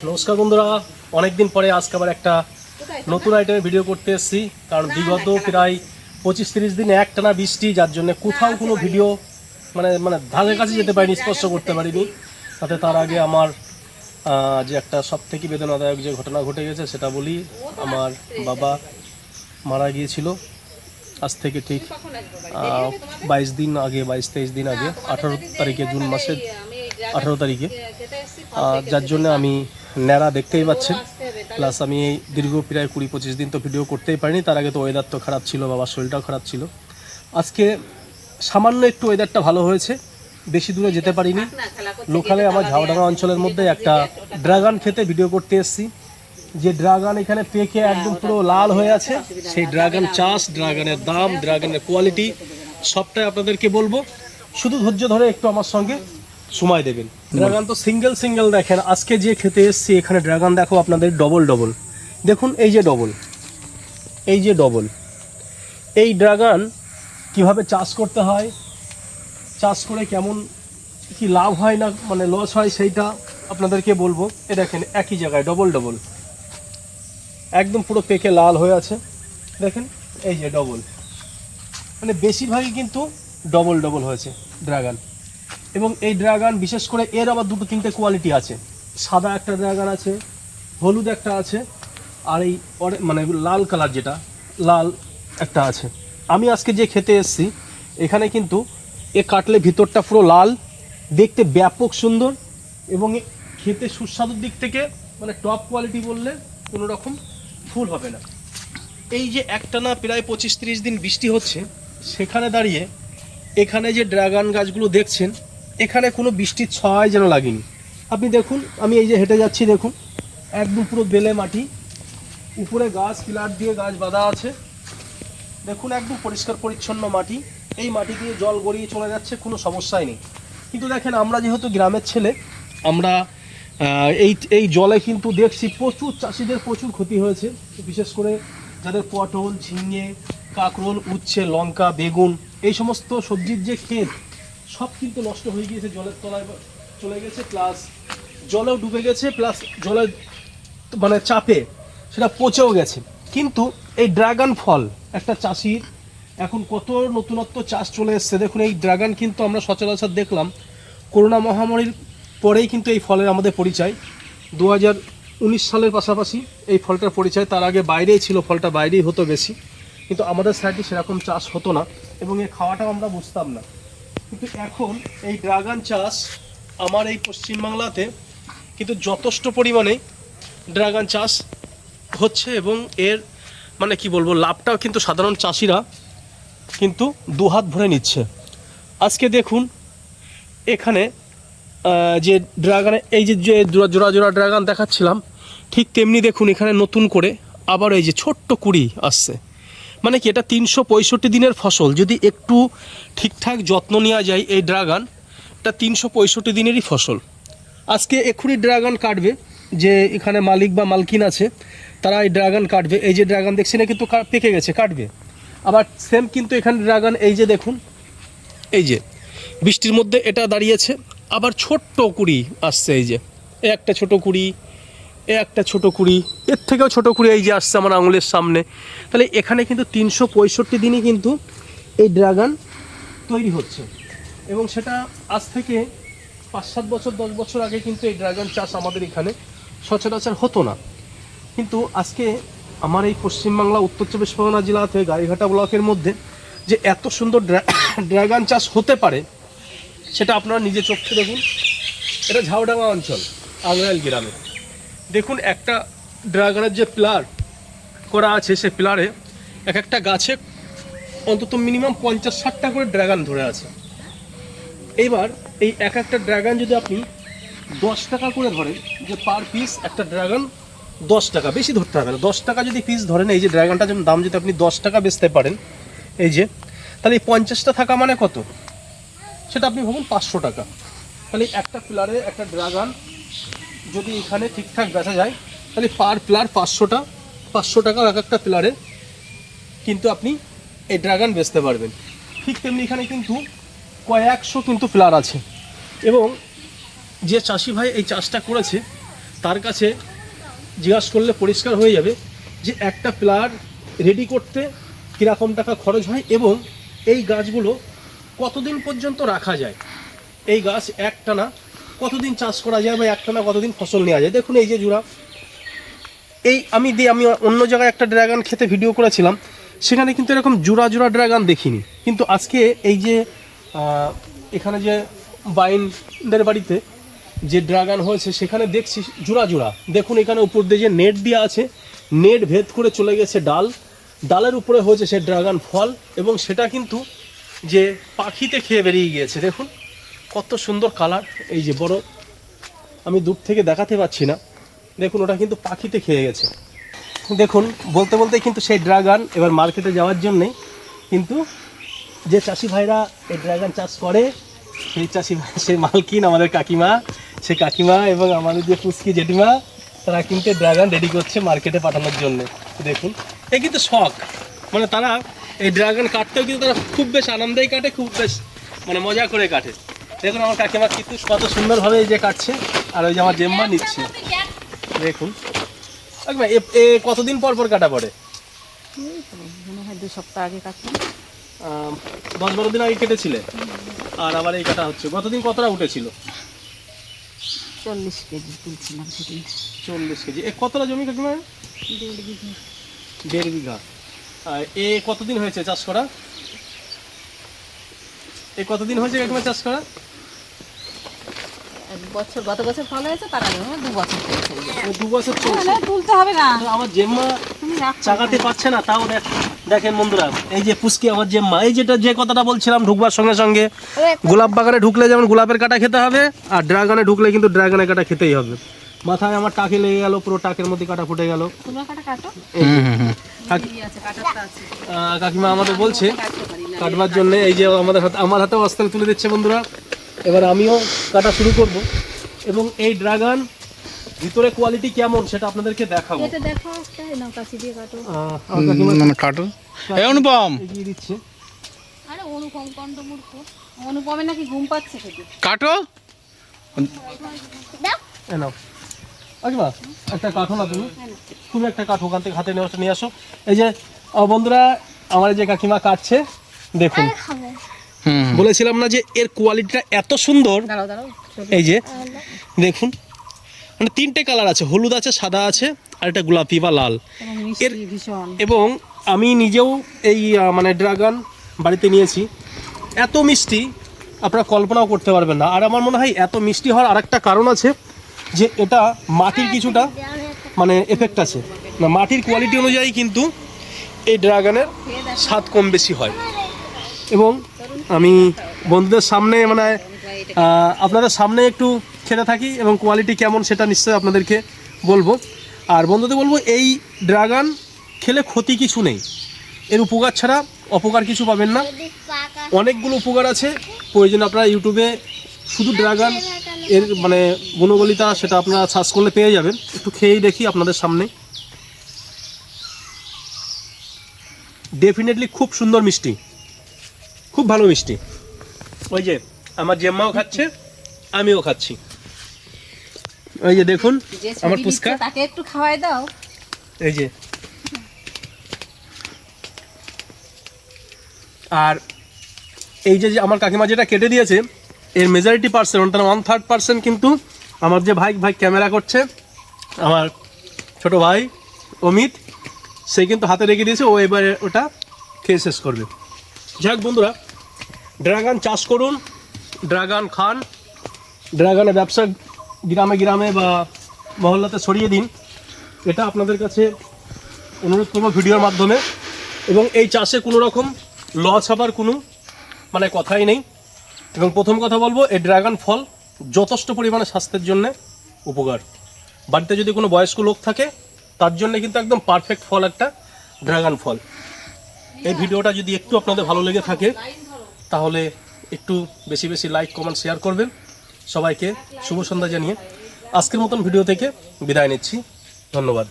নমস্কার বন্ধুরা, অনেকদিন পরে আজকে আবার একটা নতুন আইটেমে ভিডিও করতে এসেছি। কারণ বিগত প্রায় পঁচিশ তিরিশ দিন একটানা বৃষ্টি, যার জন্য কোথাও কোনো ভিডিও মানে মানে ধানের কাছে যেতে পারিনি, স্পর্শ করতে পারিনি। তাতে তার আগে আমার যে একটা সব থেকে বেদনাদায়ক যে ঘটনা ঘটে গেছে, সেটা বলি। আমার বাবা মারা গিয়েছিল আজ থেকে ঠিক বাইশ দিন আগে, বাইশ তেইশ দিন আগে, আঠারো তারিখে, জুন মাসের আঠারো তারিখে। যার জন্য আমি ন্যাড়া দেখতেই পাচ্ছেন। প্লাস আমি এই দীর্ঘ প্রায় কুড়ি পঁচিশ দিন তো ভিডিও করতেই পারিনি, তার আগে তো ওয়েদার তো খারাপ ছিল বাবার শরীরটাও খারাপ ছিল। আজকে সামান্য একটু ওয়েদারটা ভালো হয়েছে, বেশি দূরে যেতে পারিনি। লোকালে আমার ঝাউডাঙ্গা অঞ্চলের মধ্যে একটা ড্রাগন খেতে ভিডিও করতে এসেছি। যে ড্রাগন এখানে পেকে একদম পুরো লাল হয়ে আছে, সেই ড্রাগন চাষ ড্রাগনের দাম ড্রাগনের কোয়ালিটি সবটাই আপনাদেরকে বলব। শুধু ধৈর্য ধরে একটু আমার সঙ্গে সময় দেবেন। ড্রাগন তো সিঙ্গেল সিঙ্গেল দেখেন। আজকে যে খেতে এসেছি এখানে ড্রাগন দেখো আপনাদের ডবল ডবল দেখুন এই যে ডবল এই যে ডবল এই ড্রাগন কীভাবে চাষ করতে হয় চাষ করে কেমন কি লাভ হয় না মানে লস হয় সেইটা আপনাদেরকে বলব। এ দেখেন একই জায়গায় ডবল ডবল একদম পুরো পেকে লাল হয়ে আছে। দেখেন এই যে ডবল মানে বেশিরভাগই কিন্তু ডবল ডবল হয়েছে ড্রাগন। এবং এই ড্রাগন বিশেষ করে এর আবার দুটো তিনটে কোয়ালিটি আছে। সাদা একটা ড্রাগন আছে, হলুদ একটা আছে, আর এই মানে লাল কালার যেটা, লাল একটা আছে। আমি আজকে যে খেতে এসেছি, এখানে কিন্তু এ কাটলে ভিতরটা পুরো লাল, দেখতে ব্যাপক সুন্দর, এবং খেতে সুস্বাদুর দিক থেকে মানে টপ কোয়ালিটি বললে কোনো রকম ফুল হবে না। এই যে একটানা প্রায় পঁচিশ তিরিশ দিন বৃষ্টি হচ্ছে, সেখানে দাঁড়িয়ে এখানে যে ড্রাগন গাছগুলো দেখছেন এখানে কোনো বৃষ্টির ছয় যেন লাগেনি। আপনি দেখুন, আমি এই যে হেঁটে যাচ্ছি, দেখুন। একদম পুরো বেলে মাটি। উপরে গাছ, পিলার দিয়ে গাছ বাঁধা আছে। দেখুন, একদম পরিষ্কার পরিচ্ছন্ন মাটি। এই মাটি দিয়ে জল গড়িয়ে চলে যাচ্ছে, কোনো সমস্যাই নেই। কিন্তু দেখেন, আমরা যেহেতু গ্রামের ছেলে, আমরা এই এই জলে কিন্তু দেখছি প্রচুর চাষিদের প্রচুর ক্ষতি হয়েছে। বিশেষ করে যাদের পটল, ঝিঙে, কাঁকরোল, উচ্ছে, লঙ্কা, বেগুন, এই সমস্ত সবজির যে ক্ষেত সব কিন্তু নষ্ট হয়ে গিয়েছে, জলের তলায় চলে গেছে প্লাস জলেও ডুবে গেছে প্লাস জলের মানে চাপে সেটা পচেও গেছে। কিন্তু এই ড্রাগন ফল, একটা চাষির এখন কত নতুনত্ব চাষ চলে এসছে। দেখুন, এই ড্রাগন কিন্তু আমরা সচরাচর দেখলাম, করোনা মহামারীর পরেই কিন্তু এই ফলের আমাদের পরিচয়। দু উনিশ সালের পাশাপাশি এই ফলটার পরিচয়, তার আগে বাইরেই ছিল, ফলটা বাইরেই হতো বেশি। কিন্তু আমাদের সাইডে সেরকম চাষ হতো না এবং এই খাওয়াটাও আমরা বুঝতাম না। কিন্তু এখন এই ড্রাগন চাষ আমার এই পশ্চিমবাংলাতে কিন্তু যথেষ্ট পরিমাণে ড্রাগন চাষ হচ্ছে এবং এর মানে কি বলব, লাভটাও কিন্তু সাধারণ চাষিরা কিন্তু দুহাত ভরে নিচ্ছে। আজকে দেখুন এখানে যে ড্রাগনে, এই যে যে জোড়া জোড়া ড্রাগন দেখাচ্ছিলাম, ঠিক তেমনি দেখুন এখানে নতুন করে আবার এই যে ছোট্ট কুড়ি আসছে। মানে কি এটা তিনশো পঁয়ষট্টি দিনের ফসল। যদি একটু ঠিকঠাক যত্ন নেওয়া যায় এই ড্রাগন, এটা তিনশো পঁয়ষট্টি দিনেরই ফসল। আজকে এক্ষুনি ড্রাগন কাটবে যে এখানে মালিক বা মালকিন আছে, তারা এই ড্রাগন কাটবে। এই যে ড্রাগন দেখছি না, কিন্তু পেকে গেছে, কাটবে। আবার সেম কিন্তু এখানে ড্রাগন, এই যে দেখুন, এই যে বৃষ্টির মধ্যে এটা দাঁড়িয়েছে। আবার ছোট্ট কুড়ি আসছে, এই যে। একটা ছোট কুড়ি এ একটা ছোট কুড়ি, এর থেকেও ছোট কুড়ি এই যে আসছে আমার আঙুলের সামনে। তাহলে এখানে কিন্তু তিনশো পঁয়ষট্টি দিনই কিন্তু এই ড্রাগন তৈরি হচ্ছে। এবং সেটা আজ থেকে পাঁচ সাত বছর, দশ বছর আগে কিন্তু এই ড্রাগন চাষ আমাদের এখানে সচরাচর হতো না। কিন্তু আজকে আমার এই পশ্চিমবাংলা, উত্তর চব্বিশ পরগনা জেলাতে, গাড়িঘাটা ব্লকের মধ্যে যে এত সুন্দর ড্রা- ড্রাগন চাষ হতে পারে, সেটা আপনারা নিজে চোখে দেখুন। এটা ঝাউডাঙ্গা অঞ্চল আংরাইল গ্রামে। দেখুন, একটা ড্রাগনের যে প্লার করা আছে সে প্লারে এক একটা গাছে অন্তত মিনিমাম পঞ্চাশ ষাটটা করে ড্রাগন ধরে আছে। এইবার এই এক একটা ড্রাগন যদি আপনি দশ টাকা করে ধরেন, যে পার পিস একটা ড্রাগন দশ টাকা, বেশি ধরতে হবে না। দশ টাকা যদি পিস ধরেন, এই যে ড্রাগনটা যেমন দাম যদি আপনি দশ টাকা বেচতে পারেন, এই যে, তাহলে এই পঞ্চাশটা থাকা মানে কত? সেটা আপনি ভাবুন পাঁচশো টাকা। তাহলে একটা পিলারে একটা ড্রাগন যদি এখানে ঠিকঠাক বেচা যায়, তাহলে পার পিলার পাঁচশোটা, পাঁচশো টাকা এক একটা পিলারে কিন্তু আপনি এই ড্রাগন বেচতে পারবেন। ঠিক তেমনি এখানে কিন্তু কয়েকশো কিন্তু ফ্লার আছে। এবং যে চাষি ভাই এই চাষটা করেছে, তার কাছে জিজ্ঞাসা করলে পরিষ্কার হয়ে যাবে যে একটা প্লার রেডি করতে কীরকম টাকা খরচ হয় এবং এই গাছগুলো কতদিন পর্যন্ত রাখা যায়। এই গাছ একটানা কতদিন চাষ করা যায় বা একটানা কতদিন ফসল নেওয়া যায়? দেখুন, এই যে জোড়া। এই আমি দিয়ে আমি অন্য জায়গায় একটা ড্রাগন খেতে ভিডিও করেছিলাম। সেখানে কিন্তু এরকম জোড়া জোড়া ড্রাগন দেখিনি। কিন্তু আজকে এই যে এখানে যে বাইনদের বাড়িতে যে ড্রাগন হয়েছে, সেখানে দেখছি জোড়া জোড়া। দেখুন, এখানে উপর দিয়ে যে নেট দেওয়া আছে, নেট ভেদ করে চলে গেছে ডাল। ডালের উপরে হয়েছে সে ড্রাগন ফল এবং সেটা কিন্তু যে পাখিতে খেয়ে বেরিয়ে গিয়েছে, দেখুন। কত সুন্দর কালার। এই যে বড়, আমি দূর থেকে দেখাতে পাচ্ছি না। দেখুন, ওটা কিন্তু পাখিতে খেয়ে গেছে। দেখুন, বলতে বলতে কিন্তু সেই ড্রাগন, এবার মার্কেটে যাওয়ার জন্যে কিন্তু যে চাষি ভাইরা এই ড্রাগন চাষ করে, সেই চাষি ভাই সেই মালকিন, আমাদের কাকিমা, সে কাকিমা এবং আমাদের যে পুষ্কি জেঠিমা, তারা কিন্তু ড্রাগন রেডি করছে মার্কেটে পাঠানোর জন্য। দেখুন এই কিন্তু শখ। মানে তারা এই ড্রাগন কাটতেও কিন্তু তারা খুব বেশ আনন্দেই কাটে, খুব বেশ মানে মজা করে কাটে। দেখুন আমার কাকিমা কিন্তু কত সুন্দরভাবে এই যে কাটছে আর ওই যে আমার জেম্মা নিচ্ছে। দেখুন। এ- এ কতদিন পর পর কাটা পড়ে? মনে হয় দু সপ্তাহ আগে কাটলাম দশ বারো দিন আগে কেটেছিলে? আর আবার এই কাটা হচ্ছে। গতদিন কতটা উঠেছিল? চল্লিশ কেজি তুলছিলাম সেদিন। চল্লিশ কেজি। এ কতটা জমি কাকিমা? দেড় বিঘে। দেড় বিঘা। আর এ কতদিন হয়েছে চাষ করা? এ কতদিন হয়েছে কাকিমা চাষ করা? এক বছর গত বছর ফল হয়েছে তার আগে দু বছর চলছে যে। দু বছর চলছে। তুলতে হবে না। আমার জেম্মা চাকাতে পারছে না তাও দেখ দেখেন বন্ধুরা এই যে পুষ্কি আমার জেম্মা এই যেটা যে কথাটা বলছিলাম ঢুকবার সঙ্গে সঙ্গে গোলাপ বাগানে ঢুকলে যেমন গোলাপের কাটা খেতে হবে আর ড্রাগনে ঢুকলে কিন্তু ড্রাগনের কাটা খেতেই হবে। মাথায় আমার টাকে লেগে গেল পুরো টাকের মধ্যে কাটা ফুটে গেল। তোমরা কাটা কাটো? কাকি- কি আছে কাটারটা আছে। আহ, কাকিমা আমাদের বলছে কাটবার জন্য এই যে আমাদের হাতে আমার হাতেও অস্ত্র তুলে দিচ্ছে বন্ধুরা। এবার আমিও কাটা শুরু করব। এবং এই ড্রাগন ভিতরে কোয়ালিটি কেমন সেটা আপনাদেরকে দেখাবো। এটা দেখো একটা নাও কাছি দিয়ে কাটো। মানে কাটো। এই অনুপম। এগিয়ে দিচ্ছে। আরে অনুপম কণ্ঠ মূর্খ অনুপমে নাকি ঘুম পাচ্ছে খেতে। কাটো। এ নাও। কাকিমা একটা কাঠো না তুমি। তুমি একটা কাঠ ওখান থেকে হাতে নেওয়া নিয়ে আসো। এই যে বন্ধুরা আমার যে কাকিমা কাটছে দেখুন। বলেছিলাম না যে এর কোয়ালিটিটা এত সুন্দর। এই যে দেখুন। মানে তিনটে কালার আছে হলুদ আছে সাদা আছে আর একটা গোলাপি বা লাল। এর এবং আমি নিজেও এই মানে ড্রাগন বাড়িতে নিয়েছি। এত মিষ্টি আপনারা কল্পনাও করতে পারবেন না। আর আমার মনে হয় এত মিষ্টি হওয়ার আরেকটা কারণ আছে যে এটা মাটির কিছুটা মানে এফেক্ট আছে। না মাটির কোয়ালিটি অনুযায়ী কিন্তু এই ড্রাগনের স্বাদ কম বেশি হয়। এবং আমি বন্ধুদের সামনে মানে আপনাদের সামনে একটু খেতে থাকি এবং কোয়ালিটি কেমন সেটা নিশ্চয়ই আপনাদেরকে বলব। আর বন্ধুদের বলব, এই ড্রাগন খেলে ক্ষতি কিছু নেই। এর উপকার ছাড়া অপকার কিছু পাবেন না। অনেকগুলো উপকার আছে। প্রয়োজন আপনারা ইউটিউবে শুধু ড্রাগন এর মানে গুণবলিতা সেটা আপনারা সার্চ করলে পেয়ে যাবেন। একটু খেয়েই দেখি আপনাদের সামনে। ডেফিনেটলি খুব সুন্দর মিষ্টি। খুব ভালো মিষ্টি। ওই যে আমার জেম্মাও খাচ্ছে আমিও খাচ্ছি। ওই যে দেখুন আমার পুচকা তাকে একটু খাওয়াই দাও। এই যে। আর এই যে যে আমার কাকিমা যেটা কেটে দিয়েছে এর মেজরিটি পার্সেন্ট অর্থাৎ ওয়ান থার্ড পার্সেন্ট কিন্তু আমার যে ভাই ভাই ক্যামেরা করছে আমার ছোট ভাই অমিত সে কিন্তু হাতে রেখে দিয়েছে ও এবারে ওটা খেয়ে শেষ করবে। যাক বন্ধুরা ড্রাগন চাষ করুন। ড্রাগন খান। ড্রাগনের ব্যবসা গ্রামে গ্রামে বা মহল্লাতে ছড়িয়ে দিন। এটা আপনাদের কাছে অনুরোধ করব ভিডিওর মাধ্যমে। এবং এই চাষে কোনো রকম লস হবার কোনো মানে কথাই নেই। এবং প্রথম কথা বলব, এই ড্রাগন ফল যথেষ্ট পরিমাণে স্বাস্থ্যের জন্য উপকার। বাড়িতে যদি কোনো বয়স্ক লোক থাকে, তার জন্য কিন্তু একদম পারফেক্ট ফল একটা ড্রাগন ফল। এই ভিডিওটা যদি একটু আপনাদের ভালো লেগে থাকে তাহলে একটু বেশি বেশি লাইক কমেন্ট শেয়ার করবেন। সবাইকে শুভ সন্ধ্যা জানিয়ে। আজকের মতন ভিডিও থেকে বিদায় নিচ্ছি। ধন্যবাদ।